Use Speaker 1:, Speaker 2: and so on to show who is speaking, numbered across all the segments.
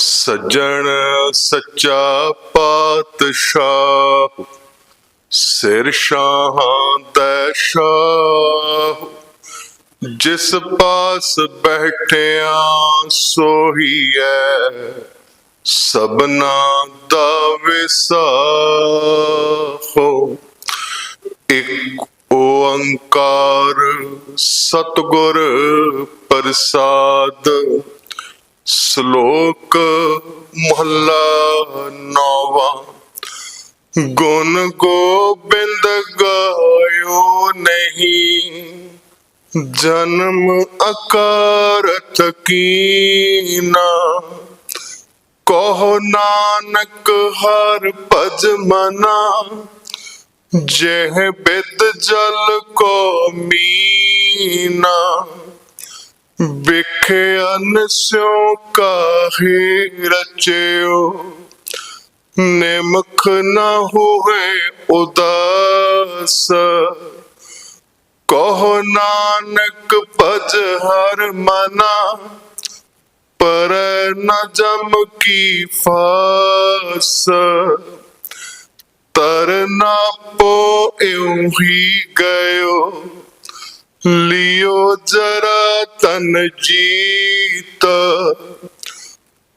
Speaker 1: ਸੱਜਣ ਸੱਚਾ ਪਾਤਸ਼ਾਹ, ਸਿਰ ਸ਼ਾਹਾਂ ਦਾ ਸ਼ਾਹ। ਜਿਸ ਪਾਸ ਬੈਠਿਆ ਸੋਹੀ ਹੈ ਸਭਨਾ ਦਾ ਵਿਸਾਹੋ ਇੱਕ ਓੰਕਾਰ ਸਤਗੁਰ ਪ੍ਰਸਾਦ ਸ਼ਲੋਕ ਮਹਲਾ ਨੌਵਾਂ। ਗੁਣ ਗੋਬਿੰਦ ਗਾਇਓ ਨਹੀਂ। ਜਨਮ ਅਕਾਰਤ ਕੀਨਾ। ਕਹੋ ਨਾਨਕ ਹਰ ਭਜ ਮਨਾ। ਜਹ ਬਿਦ ਜਲ ਕੋ ਮੀਨਾ। ਵਿਖੇ ਅਨਸਿਓ ਕਾਹੇ ਰਚਿਓ, ਨਿਮਖ ਨਾ ਹੋਏ ਉਦਾਸ। ਕਹੋ ਨਾਨਕ ਭਜ ਹਰ ਮਨਾ, ਪਰ ਨ ਜਮ ਕੀ ਫਾਸ। ਤਰ ਨਾ ਪੋ ਇਉ ਹੀ ਗਇਓ ਲਿਓ ਜਰਾ ਤਨ ਜੀਤ।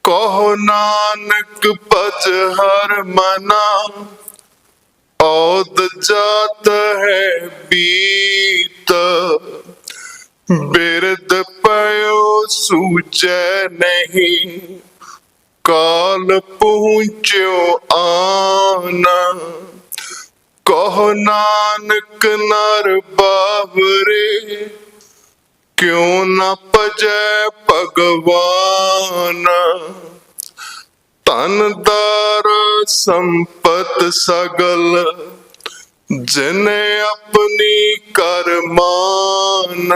Speaker 1: ਕਹੋ ਨਾਨਕ ਭਜ ਹਰ ਮਨਾ। ਔਦ ਜਾਤ ਹੈ ਬੀਤ। ਬਿਰਦ ਪਇਓ ਸੂਚੈ ਨਹੀਂ। ਕਾਲ ਪਹੁੰਚਿਓ ਆਨਾ। ਕਹੋ ਨਾਨਕ ਨਰ ਬਾਵਰੇ, ਕਿਉ ਨ ਭਜੈ ਭਗਵਾਨ? ਤਨਦਾਰ ਸੰਪਤ ਸਗਲ, ਜਿਨੇ ਆਪਣੀ ਕਰਮਾਨ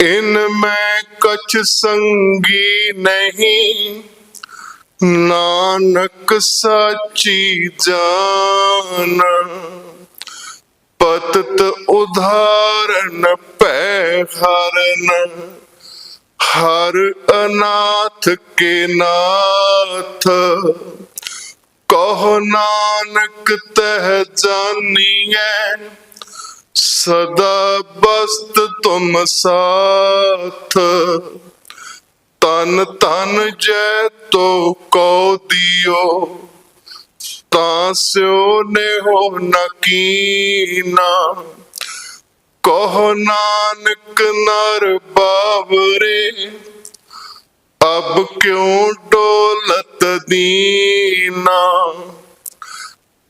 Speaker 1: ਇਨ ਮੈਂ ਕਛ ਸੰਗੀ ਨਹੀਂ ਨਾਨਕ ਸਾਚੀ ਜਾਨ, ਪਤਤ ਉਧਾਰਨ ਪੈ ਹਰਨ, ਹਰ ਅਨਾਥ ਕੇ ਨਾਥ। ਕਹੋ ਨਾਨਕ ਤਹ ਜਾਨੀਐ, ਸਦਾ ਬਸਤ ਤੁਮ ਸਾਥ। ਤਨ ਤਨ ਜੈ ਤੋ ਕੋ ਦਿਓ, ਤਾਂ ਸਿਓ ਨੇ ਹੋ ਨਕੀਨਾ ਕਹੋ ਨਾਨਕ ਨਰ ਬਾਵਰੇ, ਅਬ ਕਿਉ ਡੋਲਤ ਦੀਨਾ?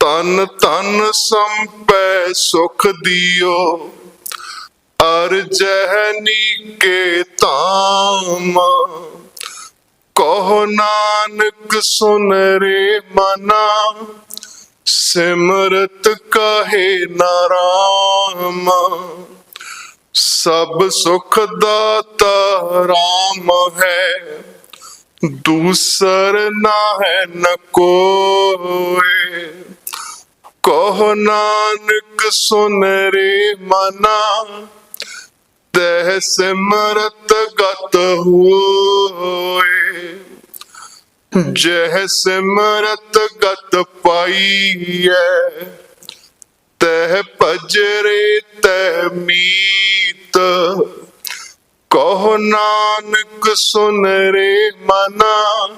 Speaker 1: ਤਨ ਤਨ ਸੰਪੈ ਸੁਖ ਦਿਓ ਅਰ ਜਹਨੀ ਕੇ ਤਾਮ ਕਹੋ ਨਾਨਕ ਸੁਨ ਰੇ ਮਨਾ, ਸਿਮਰਤ ਕਹੇ ਨਾਰਾਮ ਸਭ ਸੁਖ ਦਾਤਾ ਰਾਮ ਹੈ, ਦੂਸਰ ਨਾ ਹੈ ਨ ਕੋਏ। ਕਹੋ ਨਾਨਕ ਸੁਨ ਰੇ ਮਨਾ ਤਹ ਸਿਮਰਤ ਗਤ ਹੋਏ। ਜਹ ਸਿਮਰਤ ਗਤ ਪਾਈਐ। ਤਹ ਭਜਰੇ ਤਹ ਮੀਤ। ਕਹੋ ਨਾਨਕ ਸੁਨ ਰੇ ਮਨਾ।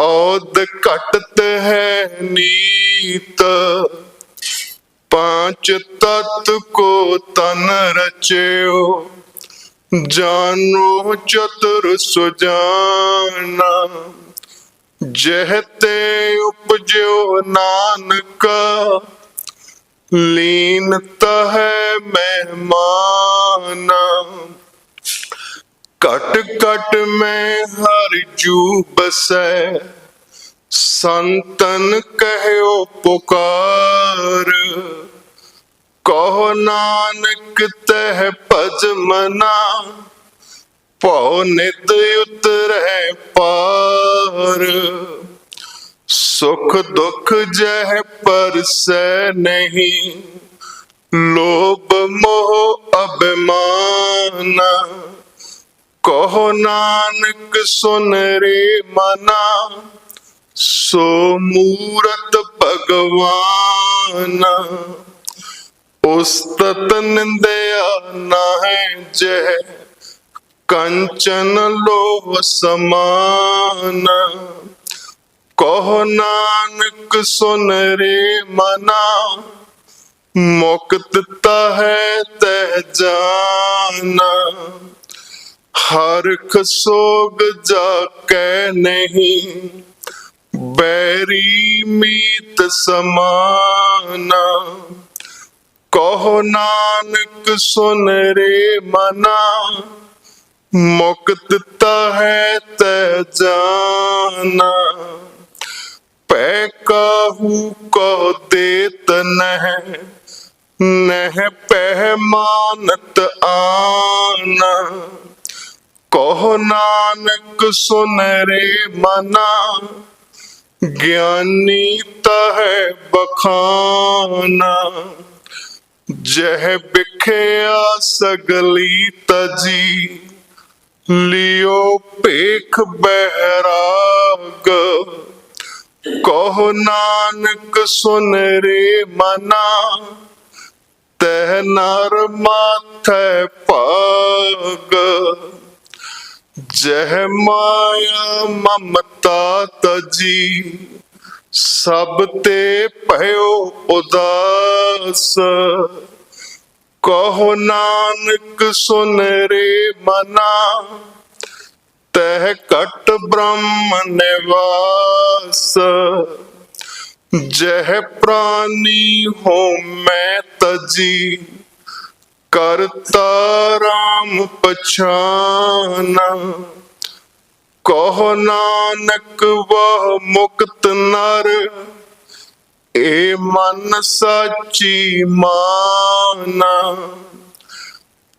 Speaker 1: ਔਦ ਘਟਤ ਹੈ ਨੀਤ। ਪਾਂਚ ਤਤ ਕੋ ਤਨ ਰਚਿਓ ਜਾਨੋ ਚਤੁਰ ਸੁਜਾਨਾ। ਜਹ ਤੇ ਉਪਜਿਓ ਨਾਨਕ, ਲੀਨ ਤਹੈ ਮਹਿਮਾਨ। ਕਟ ਕਟ ਮੈਂ ਹਰ ਜੂ ਬਸੈ ਸੰਤਨ ਕਹਿਓ ਪੁਕਾਰ। ਕਹੋ ਨਾਨਕ ਤਹਿ ਭਜ ਮਨਾ। ਭਉ ਨਿਤ ਉਤਰੈ ਪਾਰ। ਸੁਖ ਦੁਖ ਜਹ ਪਰਸੈ ਨਹੀਂ। ਲੋਭ ਮੋਹ ਅਭਿਮਾਨ। ਕਹੋ ਨਾਨਕ ਸੁਨ ਰੇ ਮਨਾ। ਸੋ ਮੂਰਤ ਭਗਵਾਨ ਉਸਤਤ ਨਿੰਦਿਆ ਨਾਹਿ ਜੈ, ਕੰਚਨ ਲੋਭ ਸਮਾਨ। ਕਹੋ ਨਾਨਕ ਸੁਨ ਰੇ ਮਨਾ, ਮੁਕਤ ਹੈ ਤੈ ਜਾਨਾ। ਹਰਖ ਸੋਗ ਜਾ ਕੈ ਨਹੀਂ ਬੈਰੀ ਮੀਤ ਸਮਾਨਾ, ਕਹੋ ਨਾਨਕ ਸੁਨ ਰੇ ਮਨਾ, ਮੁਕਤ ਹੈ ਤੈ ਜਾਨਾ। ਪੈ ਕਾਹੂ ਕੋ ਦੇਤ ਨਹਿ ਨਹਿ ਪਹਿ ਮਾਨਤ ਆਨਾ। ਕਹੋ ਨਾਨਕ ਸੁਨ ਰੇ ਮਨਾ ਗਿਆਨੀ ਤਹਿ ਬਖਾਨਾ, ਜਹ ਬਿਖਿਆ ਸਗਲੀ ਤਜੀ, ਲਿਓ ਭੇਖ ਬਹਿਰਾਗ। ਕਹੋ ਨਾਨਕ ਸੁਨ ਰੇ ਮਨਾ, ਤਹ ਨਰ ਮਾਥੈ ਭਾਗ। ਜਹ ਮਾਇਆ ਮਮਤਾ ਤਜੀ, ਸਭ ਤੇ ਭਇਓ ਉਦਾਸ। ਕਹੋ ਨਾਨਕ, ਸੁਨ ਰੇ ਮਨਾ, ਤਹ ਕਟ ਬ੍ਰਹਮ ਨਿਵਾਸ। ਜਹ ਪ੍ਰਾਨੀ ਹੋ ਮੈਂ ਤਜੀ ਕਰਤਾ ਰਾਮ ਪਛਾਨਾ। ਕਹੋ ਨਾਨਕ ਵਹ ਮੁਕਤ ਨਰ, ਏ ਮਨ ਸਾਚੀ ਮਾਨਾ।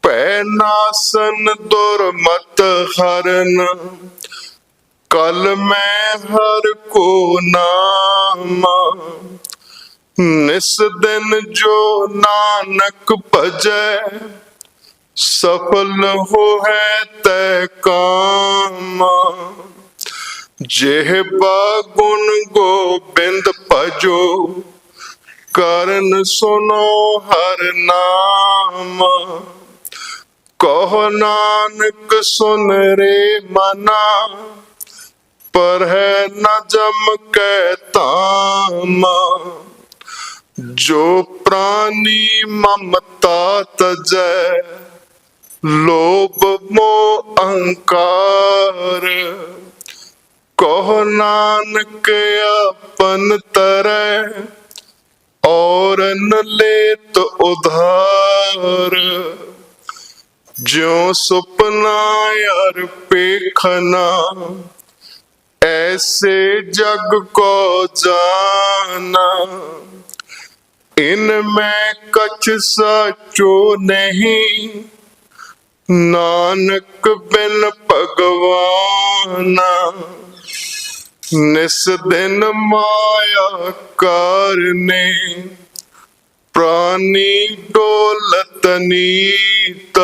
Speaker 1: ਪੈ ਨਾਸਨ ਦੁਰਮਤ ਹਰਨ, ਕਲ ਮੈਂ ਹਰ ਕੋ ਨਾਮਾ। ਨਿਸ ਦਿਨ ਜੋ ਨਾਨਕ ਭਜੈ, ਸਫਲ ਹੋਇ ਤੈ ਕਾਮ। ਜਿਹ ਬਾਗੁਣ ਗੋਬਿੰਦ ਭਜੋ, ਕਰਨ ਸੁਨੋ ਹਰ ਨਾਮ। ਕਹੋ ਨਾਨਕ ਸੁਨ ਰੇ ਮਨਾ ਪਰ ਹੈ ਨ ਜਮ ਕੈ ਤਾਮਾ ਜੋ ਪ੍ਰਾਨੀ ਮਮਤਾ ਤਜੈ, ਲੋਭ ਮੋਹ ਅਹੰਕਾਰ। ਕਹੋ ਨਾਨਕ ਆਪਨ ਤਰੈ, ਔਰ ਨ ਲੇਤ ਉਧਾਰ। ਜਿਉ ਸੁਪਨਾ ਯਾਰ ਪੇਖਨਾ, ਐਸੇ ਜਗ ਕੋ ਜਾਨਾ। ਇਨ ਮੈਂ ਕਛ ਸਾਚੋ ਨਹੀਂ। ਨਾਨਕ ਬਿਨ ਭਗਵਾਨ, ਨਿਸ ਦਿਨ ਮਾਇਆ ਕਰਨੇ ਪ੍ਰਾਨੀ ਡੋਲਤ ਨੀਤ,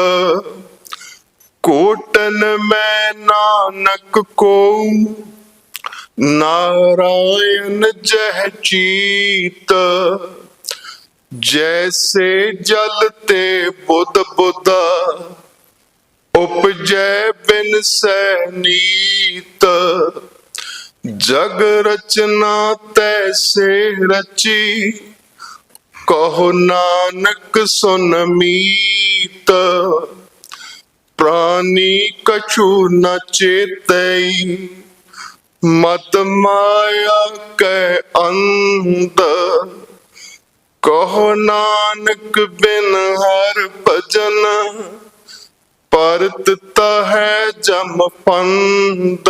Speaker 1: ਕੋਟਨ ਮੈਂ ਨਾਨਕ ਕੋ ਨਾਰਾਇਣ ਜਹ ਚੀਤ ਜੈਸੇ ਜਲ ਤੇ ਬੁੱਧ ਬੁੱਧਾ ਉਪਜੈ ਬਿਨ ਸੈਨੀਤ ਜਗ ਰਚਨਾ ਤੈਸੇ ਰਚੀ ਕਹੋ ਨਾਨਕ ਸੁਨ ਮੀਤ ਪ੍ਰਾਨੀ ਕਛੂ ਨ ਚੇਤਈ ਮਤ ਮਾਇਆ ਕੈ ਅੰਤ ਕਹੋ ਨਾਨਕ ਬਿਨ ਹਰ ਭਜਨ, ਪਰਤ ਹੈ ਜਮ ਪੰਦ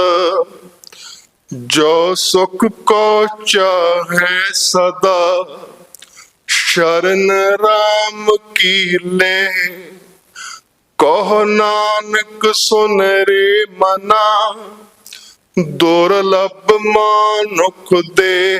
Speaker 1: ਜੋ ਸੁਖ ਕੋ ਚਾਹੈ ਸਦਾ, ਸ਼ਰਨ ਰਾਮ ਕੀ ਲੈ। ਕਹੋ ਨਾਨਕ ਸੁਨ ਰੇ ਮਨਾ, ਦੁਰਲਭ ਮਾਨੁਖ ਦੇ।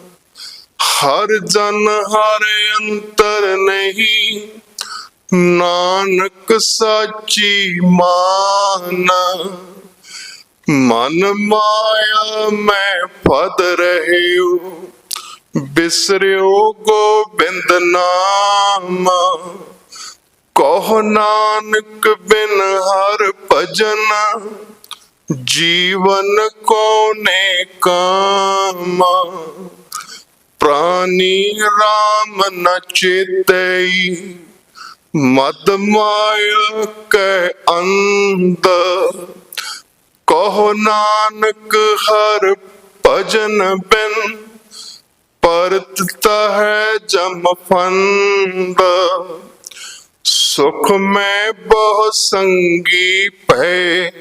Speaker 1: ਹਰ ਜਨ ਹਰ ਅੰਤਰ ਨਹੀਂ, ਨਾਨਕ ਸਾਚੀ ਮਾਨ। ਮਨ ਮਾਇਆ ਮੈਂ ਫਦ ਰਹਿਓ, ਬਿਸਰਿਓ ਗੋਬਿੰਦ ਨਾਮ। ਕਹ ਨਾਨਕ ਬਿਨ ਹਰ ਭਜਨ, ਜੀਵਨ ਕੋ ਨੇ ਕਾਮ। ਪ੍ਰਾਨੀ ਰਾਮ ਨ ਚੇਤਈ, ਮਦ ਮਾਇਆ ਕੈ ਅੰਦਰ ਕਹੋ ਨਾਨਕ ਹਰ ਭਜਨ ਬਿਨ, ਪਰਤ ਹੈ ਜਮ ਫੰਦ। ਸੁਖ ਮੈਂ ਬਹੁ ਸੰਗੀ ਪੈ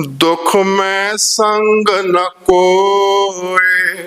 Speaker 1: ਦੁਖ ਮੈਂ ਸੰਗ ਨ ਕੋਏ।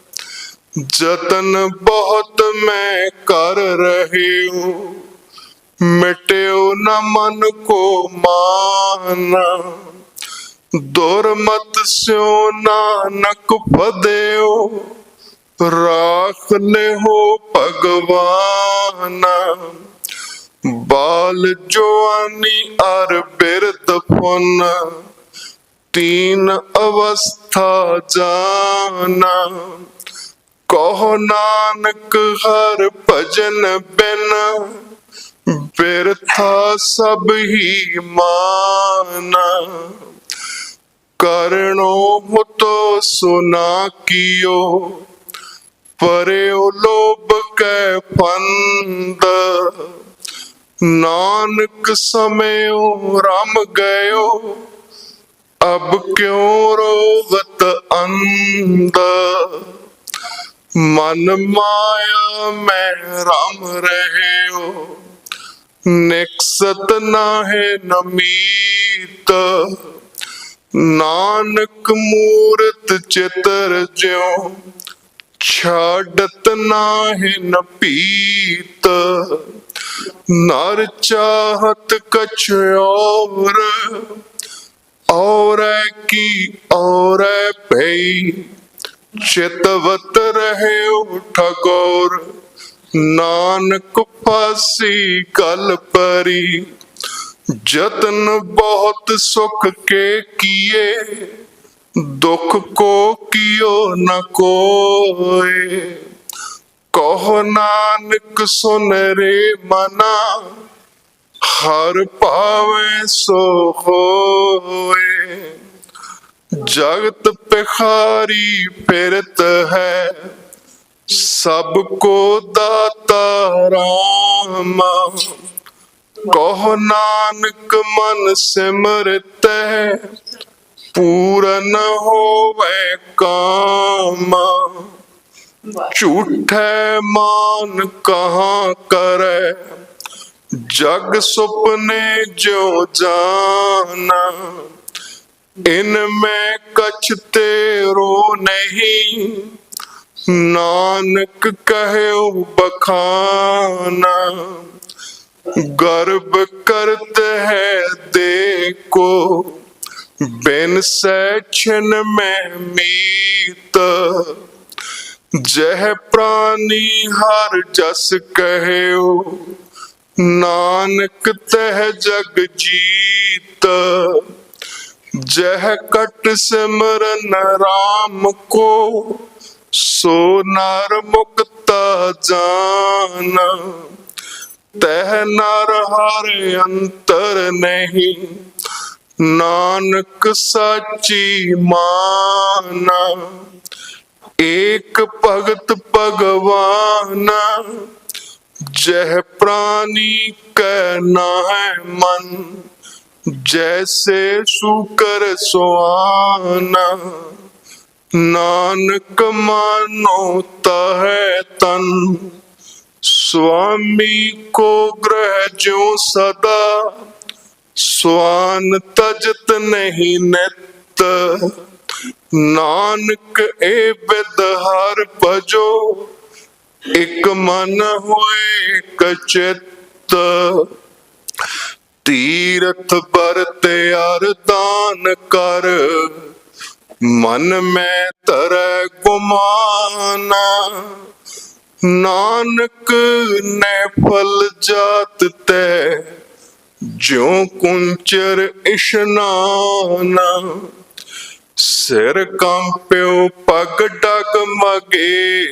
Speaker 1: ਜਤਨ ਬਹੁਤ ਮੈਂ ਕਰ ਰਹੀ ਹੂੰ। ਮਿਟਿਓ ਨ ਮਨ ਕੋ ਮਾਨਾ। ਦੁਰਮਤ ਸਿਓ ਨਾਨਕ ਫਦਿਓ ਰਾਖ ਲਿਹੋ ਭਗਵਾਨ। ਬਾਲ ਜਵਾਨੀ ਅਰ ਬਿਰਦ ਫੁਨ ਤੀਨ ਅਵਸਥਾ ਜਾਨਾ। ਕਹੋ ਨਾਨਕ ਹਰ ਭਜਨ ਬਿਨ, ਬਿਰਥਾ ਸਭ ਹੀ ਮਾਨਾ। ਕਰਣੋ ਹੁਤੋ ਸੁਨਾ ਕੀਓ, ਪਰਿਓ ਲੋਭ ਕੈ ਫੰਦ ਨਾਨਕ ਸਮਿਓ ਰਮ ਗਇਓ, ਅਬ ਕਿਉ ਰੋਵਤ ਅੰਦ ਮਨ ਮਾਇਆ, ਮੈਂ ਰਮ ਰਹਿਓ। ਨਿਕਸਤ ਨਾਹਿ ਨਮੀਤ ਨਾਨਕ ਮੂਰਤ ਚਿਤਰ ਜਿਉ, ਛਾੜਤ ਨਾਹਿ ਨ ਨਰ ਚਾਹਤ ਕਛ ਔਰ ਔਰ ਕੀ ਔਰ ਪਈ। ਚਿਤਵਤ ਰਹਿਓ ਠਗੋਰ ਨਾਨਕ ਪਾਸੀ ਕਲ ਪਰੀ। ਜਤਨ ਬਹੁਤ ਸੁਖ ਕੇ ਕੀਏ, ਦੁਖ ਕੋ ਕੀਓ ਨ ਕੋਏ। ਕਹੋ ਨਾਨਕ ਸੁਨ ਰੇ ਮਨਾ, ਹਰ ਭਾਵੇ ਸੋ ਹੋਏ। ਜਗਤ ਪਿਖਾਰੀ ਫਿਰਤ ਹੈ। ਸਭ ਕੋ ਦਾਤਾ ਰਾਮ। ਕਹੋ ਨਾਨਕ ਮਨ ਸਿਮਰਤ ਪੂਰਨ ਹੋਵੇ ਕਾਮ। ਝੂਠੇ ਮਾਨ ਕਹਾ ਕਰੇ, ਜਗ ਸੁਪਨੇ ਜੋ ਜਾਣਾ ਇਨ ਮੈਂ ਕਛ ਤੇਰੋ ਨਹੀਂ, ਨਾਨਕ ਕਹਿਓ ਬਖਾਨਾ, ਗਰਬ ਕਰਤ ਹੈ ਦੇਖੋ, ਬਿਨ ਸੈਚਨ ਮੈਂ ਮੀਤ, ਜਹ ਪ੍ਰਾਨੀ ਹਰ ਜਸ ਕਹਿਓ, ਨਾਨਕ ਤਹ ਜਗ ਜੀਤ। ਜਹ ਕਟ ਸਿਮਰਨ RAM ਕੋ ਸੋ ਨਰ ਮੁਕਤ ਜਾਨ। ਤਹ ਨਰ ਹਰ ਅੰਤਰ ਨਹੀਂ, ਨਾਨਕ ਸਾਚੀ ਮਾਨਾ। ਏਕ ਭਗਤ ਭਗਵਾਨਾ, ਜਹ ਪ੍ਰਾਨੀ ਕੈ ਨਾਹਿ ਮਨ। ਜੈਸੇ ਸੁਕਰ ਸੁਆਨਾ ਨਾਨਕ ਮਾਨੋ ਤਹੈ ਤਨ। ਸੁਆਮੀ ਕੋ ਗ੍ਰਹਿ ਜੋ ਸਦਾ, ਸਵਾਨ ਤਜਤ ਨਹੀਂ ਨਿਤ। ਨਾਨਕ ਏ ਬਿਦ ਹਰ ਭਜੋ, ਇਕ ਮਨ ਹੋਏ ਇਕ ਤੀਰਥ ਬਰਤ ਅਰਦਾਨ ਕਰ। ਮਨ ਮੈਂ ਤਰੈ ਗੁਮਾਨਾ। ਨਾਨਕ ਨੇ ਫਲ ਜਾਤ ਤੈ, ਜਿਉ ਕੁੰਚਰ ਇਸ਼ਨਾਨਾ। ਸਿਰ ਕੰਪਿਓ ਪਗ ਡਗ ਮਗੇ,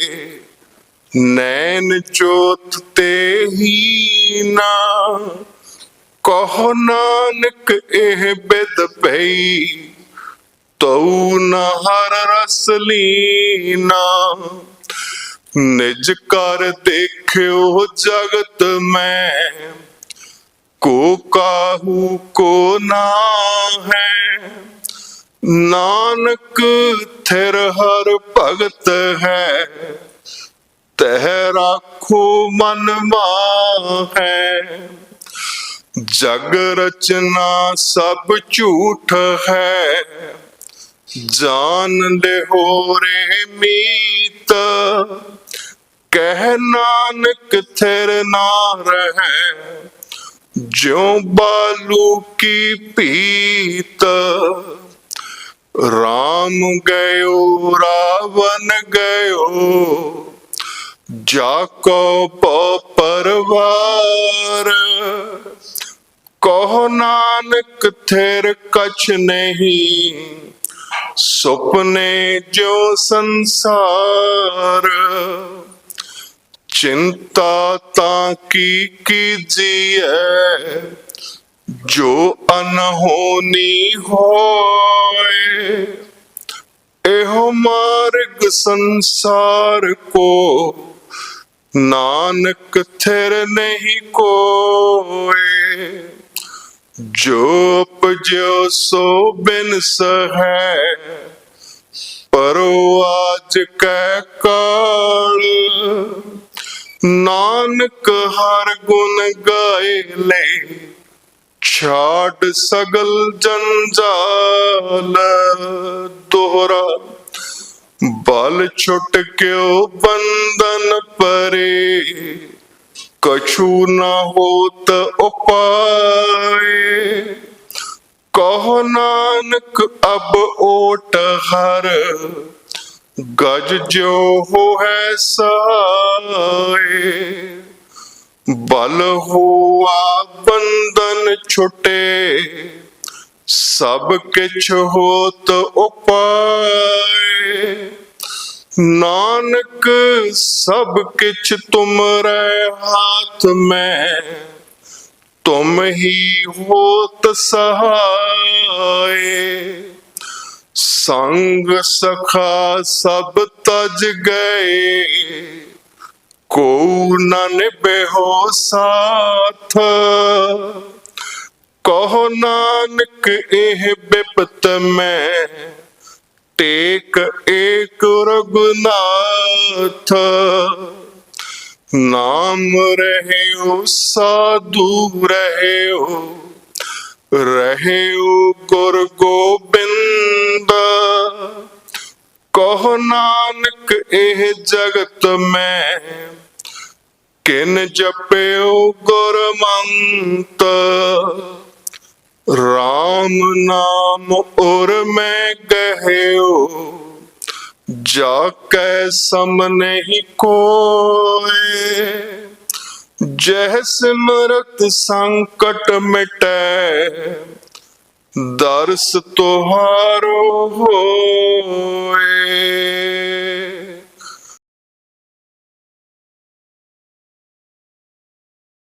Speaker 1: ਨੈਣ ਚੋਤ ਤੇ ਹੀ ਨਾ ਕਹੋ ਨਾਨਕ ਇਹ ਬਿਦ ਪਈ ਤਉ ਨ ਹਰ ਰਸ ਲੀਨਾ। ਨਿਜ ਕਰ ਦੇਖਿਓ ਜਗਤ ਮੈਂ, ਕੋ ਕਾਹੂ ਕੋ ਨਾ ਹੈ। ਨਾਨਕ ਥਿਰ ਹਰ ਭਗਤ ਹੈ, ਤਹਿ ਰਾਖੋ ਮਨ ਮਾਹ। ਹੈ ਜਗ ਰਚਨਾ ਸਭ ਝੂਠ ਹੈ। ਜਾਨ ਲਿਹੋ ਰੇ ਮੀਤ, ਕਹਿ ਨਾਨਕ ਥਿਰ ਨਾ ਰਹਿ। ਜਿਉ ਬਾਲੂ ਕੀ ਪੀਤ, ਰਾਮ ਗਇਓ ਰਾਵਨ ਗਇਓ। ਜਾ ਕੋ ਪਰਵਾਰ ਕਹੋ ਨਾਨਕ, ਥਿਰ ਕਛ ਨਹੀਂ। ਸੁਪਨੇ ਜੋ ਸੰਸਾਰ, ਚਿੰਤਾ ਤਾਂ ਕੀ ਕੀਜੀਐ ਜੋ ਅਨਹੋਨੀ ਹੋਏ, ਇਹੋ ਮਾਰਗ ਸੰਸਾਰ ਕੋ। ਨਾਨਕ, ਥਿਰ ਨਹੀਂ ਕੋਏ। ਜੋ ਉਪਜਿਓ ਸੋ ਬਿਨ ਸਹੈ। ਪਰੋ ਆਜ ਕੈ ਕਾਲ, ਨਾਨਕ ਹਰ ਗੁਣ ਗਾਏ ਲੈ ਛਾੜ ਸਗਲ ਜੰਜਾਲ ਦੋਹਰਾ। ਬਲ ਛੁੱਟ ਕਿਉ ਬੰਧਨ ਪਰੇ ਕਛੂ ਨਾ ਹੋਤ ਉਪਾਏ। ਕਹੋ ਨਾਨਕ, ਅਬ ਓਟ ਹਰ। ਗਜ ਜੋ ਹੈ ਸਹਾਏ ਬਲ ਹੋਆ ਬੰਧਨ ਛੁਟੇ। ਸਭ ਕਿਛ ਹੋਤ ਉਪਾਏ। ਨਾਨਕ, ਸਭ ਕਿਛ ਤੁਮਰੇ ਹਾਥ ਮੈਂ। ਤੁਮ ਹੀ ਹੋਤ ਸਹਾਏ। ਸੰਗ ਸਖਾ ਸਭ ਤਜ ਗਏ। ਕੋ ਨ ਨਿਭਿਓ ਸਾਥ। ਕਹੋ ਨਾਨਕ, ਇਹ ਬਿਪਤ ਮੈਂ। ਟੇਕ ਏਕ ਰਗੁਨਾਥ ਨਾਮ ਰਹਿਓ, ਸਾਧੂ ਰਹਿਓ ਰਹਿਓ ਗੁਰ ਗੋਬਿੰਦ। ਕਹੋ ਨਾਨਕ, ਇਹ ਜਗਤ ਮੈਂ, ਕਿਨ ਜਪਿਓ ਗੁਰਮੰਤ। RAM ਨਾਮ ਔਰ ਮੈਂ ਗਹਿਓ ਜਾ ਕੈ ਸਮ ਨਹੀਂ ਕੋਏ ਜਹ ਸਿਮਰਤ ਸੰਕਟ ਮਿਟੈ, ਦਰਸ ਤੁਹਾਰੋ ਹੋਏ